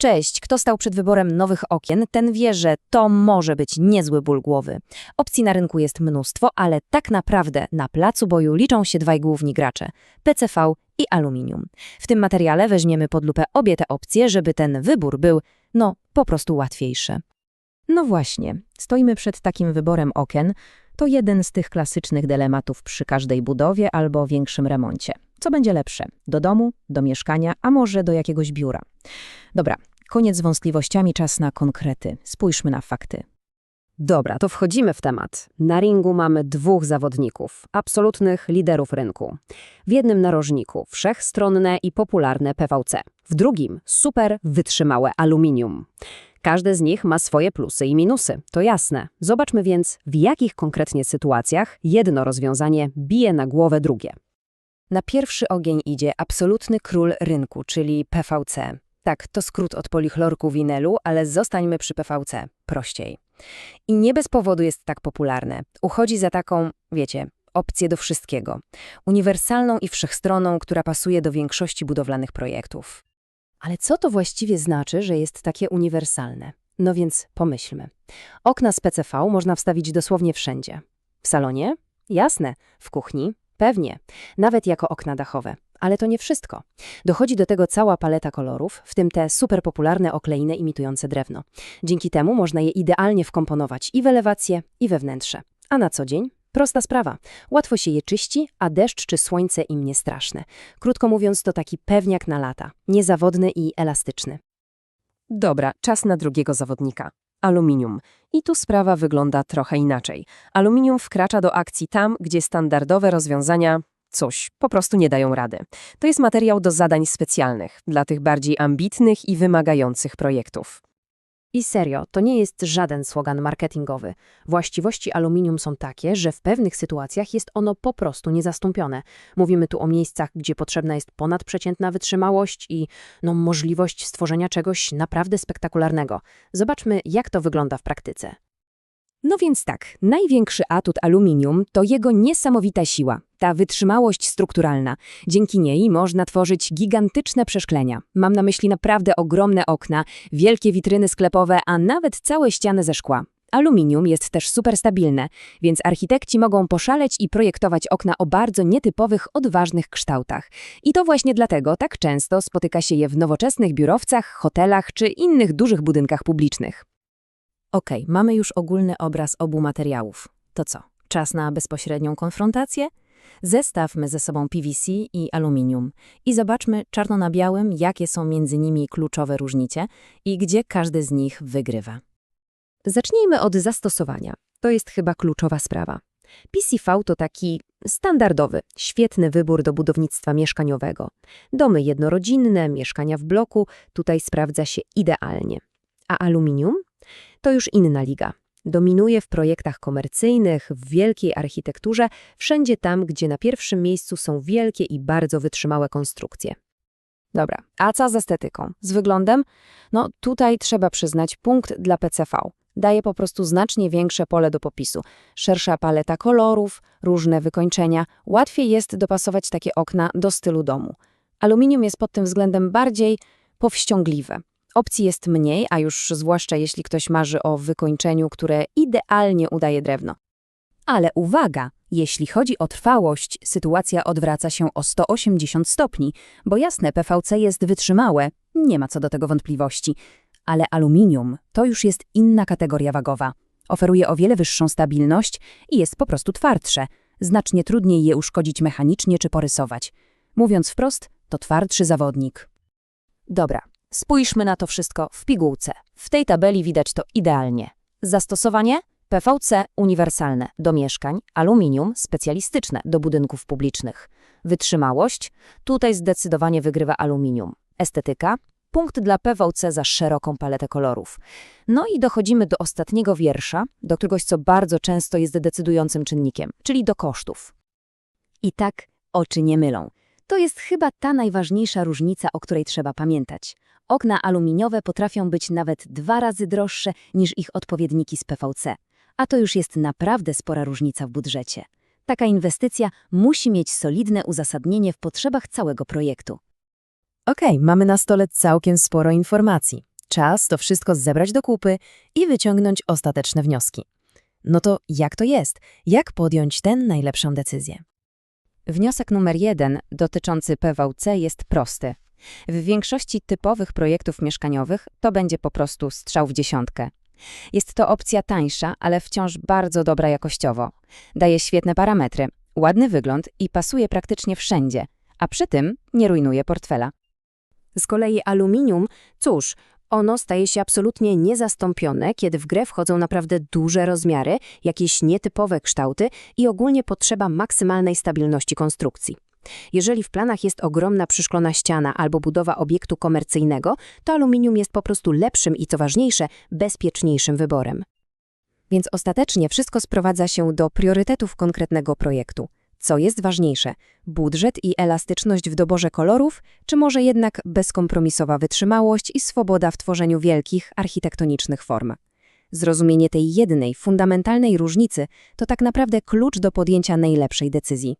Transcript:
Cześć, kto stał przed wyborem nowych okien, ten wie, że to może być niezły ból głowy. Opcji na rynku jest mnóstwo, ale tak naprawdę na placu boju liczą się dwaj główni gracze – PCV i aluminium. W tym materiale weźmiemy pod lupę obie te opcje, żeby ten wybór był, no, po prostu łatwiejszy. No właśnie, stoimy przed takim wyborem okien. To jeden z tych klasycznych dylematów przy każdej budowie albo większym remoncie. Co będzie lepsze? Do domu, do mieszkania, a może do jakiegoś biura? Dobra, koniec z wątpliwościami, czas na konkrety. Spójrzmy na fakty. Dobra, to wchodzimy w temat. Na ringu mamy dwóch zawodników, absolutnych liderów rynku. W jednym narożniku wszechstronne i popularne PVC, w drugim super wytrzymałe aluminium. Każde z nich ma swoje plusy i minusy, to jasne. Zobaczmy więc, w jakich konkretnie sytuacjach jedno rozwiązanie bije na głowę drugie. Na pierwszy ogień idzie absolutny król rynku, czyli PVC. Tak, to skrót od polichlorku winelu, ale zostańmy przy PVC, prościej. I nie bez powodu jest tak popularne. Uchodzi za taką, wiecie, opcję do wszystkiego. Uniwersalną i wszechstronną, która pasuje do większości budowlanych projektów. Ale co to właściwie znaczy, że jest takie uniwersalne? No więc pomyślmy. Okna z PCV można wstawić dosłownie wszędzie. W salonie? Jasne. W kuchni? Pewnie. Nawet jako okna dachowe. Ale to nie wszystko. Dochodzi do tego cała paleta kolorów, w tym te super popularne okleiny imitujące drewno. Dzięki temu można je idealnie wkomponować i w elewację, i we wnętrze. A na co dzień? Prosta sprawa. Łatwo się je czyści, a deszcz czy słońce im nie straszne. Krótko mówiąc, to taki pewniak na lata. Niezawodny i elastyczny. Dobra, czas na drugiego zawodnika. Aluminium. I tu sprawa wygląda trochę inaczej. Aluminium wkracza do akcji tam, gdzie standardowe rozwiązania, cóż, po prostu nie dają rady. To jest materiał do zadań specjalnych, dla tych bardziej ambitnych i wymagających projektów. I serio, to nie jest żaden slogan marketingowy. Właściwości aluminium są takie, że w pewnych sytuacjach jest ono po prostu niezastąpione. Mówimy tu o miejscach, gdzie potrzebna jest ponadprzeciętna wytrzymałość i no, możliwość stworzenia czegoś naprawdę spektakularnego. Zobaczmy, jak to wygląda w praktyce. No więc tak, największy atut aluminium to jego niesamowita siła, ta wytrzymałość strukturalna. Dzięki niej można tworzyć gigantyczne przeszklenia. Mam na myśli naprawdę ogromne okna, wielkie witryny sklepowe, a nawet całe ściany ze szkła. Aluminium jest też super stabilne, więc architekci mogą poszaleć i projektować okna o bardzo nietypowych, odważnych kształtach. I to właśnie dlatego tak często spotyka się je w nowoczesnych biurowcach, hotelach czy innych dużych budynkach publicznych. Okej, mamy już ogólny obraz obu materiałów. To co? Czas na bezpośrednią konfrontację? Zestawmy ze sobą PVC i aluminium i zobaczmy czarno na białym, jakie są między nimi kluczowe różnice i gdzie każdy z nich wygrywa. Zacznijmy od zastosowania. To jest chyba kluczowa sprawa. PCV to taki standardowy, świetny wybór do budownictwa mieszkaniowego. Domy jednorodzinne, mieszkania w bloku, tutaj sprawdza się idealnie. A aluminium? To już inna liga. Dominuje w projektach komercyjnych, w wielkiej architekturze, wszędzie tam, gdzie na pierwszym miejscu są wielkie i bardzo wytrzymałe konstrukcje. Dobra, a co z estetyką? Z wyglądem? No tutaj trzeba przyznać punkt dla PCV. Daje po prostu znacznie większe pole do popisu. Szersza paleta kolorów, różne wykończenia. Łatwiej jest dopasować takie okna do stylu domu. Aluminium jest pod tym względem bardziej powściągliwe. Opcji jest mniej, a już zwłaszcza jeśli ktoś marzy o wykończeniu, które idealnie udaje drewno. Ale uwaga, jeśli chodzi o trwałość, sytuacja odwraca się o 180 stopni, bo jasne, PVC jest wytrzymałe, nie ma co do tego wątpliwości. Ale aluminium to już jest inna kategoria wagowa. Oferuje o wiele wyższą stabilność i jest po prostu twardsze. Znacznie trudniej je uszkodzić mechanicznie czy porysować. Mówiąc wprost, to twardszy zawodnik. Dobra, Spójrzmy na to wszystko w pigułce. W tej tabeli widać to idealnie. Zastosowanie PVC uniwersalne do mieszkań, aluminium specjalistyczne do budynków publicznych. Wytrzymałość tutaj zdecydowanie wygrywa aluminium. Estetyka punkt dla PVC za szeroką paletę kolorów. No i dochodzimy do ostatniego wiersza, do czegoś, co bardzo często jest decydującym czynnikiem, czyli do kosztów. I tak oczy nie mylą. To jest chyba ta najważniejsza różnica, o której trzeba pamiętać. Okna aluminiowe potrafią być nawet dwa razy droższe niż ich odpowiedniki z PVC. A to już jest naprawdę spora różnica w budżecie. Taka inwestycja musi mieć solidne uzasadnienie w potrzebach całego projektu. Okej, mamy na stole całkiem sporo informacji. czas to wszystko zebrać do kupy i wyciągnąć ostateczne wnioski. No to jak to jest? Jak podjąć tę najlepszą decyzję? Wniosek numer jeden dotyczący PVC jest prosty. W większości typowych projektów mieszkaniowych to będzie po prostu strzał w dziesiątkę. Jest to opcja tańsza, ale wciąż bardzo dobra jakościowo. Daje świetne parametry, ładny wygląd i pasuje praktycznie wszędzie, a przy tym nie rujnuje portfela. Z kolei aluminium, cóż, ono staje się absolutnie niezastąpione, kiedy w grę wchodzą naprawdę duże rozmiary, jakieś nietypowe kształty i ogólnie potrzeba maksymalnej stabilności konstrukcji. Jeżeli w planach jest ogromna przyszklona ściana albo budowa obiektu komercyjnego, to aluminium jest po prostu lepszym i co ważniejsze, bezpieczniejszym wyborem. Więc ostatecznie wszystko sprowadza się do priorytetów konkretnego projektu. Co jest ważniejsze, budżet i elastyczność w doborze kolorów, czy może jednak bezkompromisowa wytrzymałość i swoboda w tworzeniu wielkich, architektonicznych form? Zrozumienie tej jednej, fundamentalnej różnicy to tak naprawdę klucz do podjęcia najlepszej decyzji.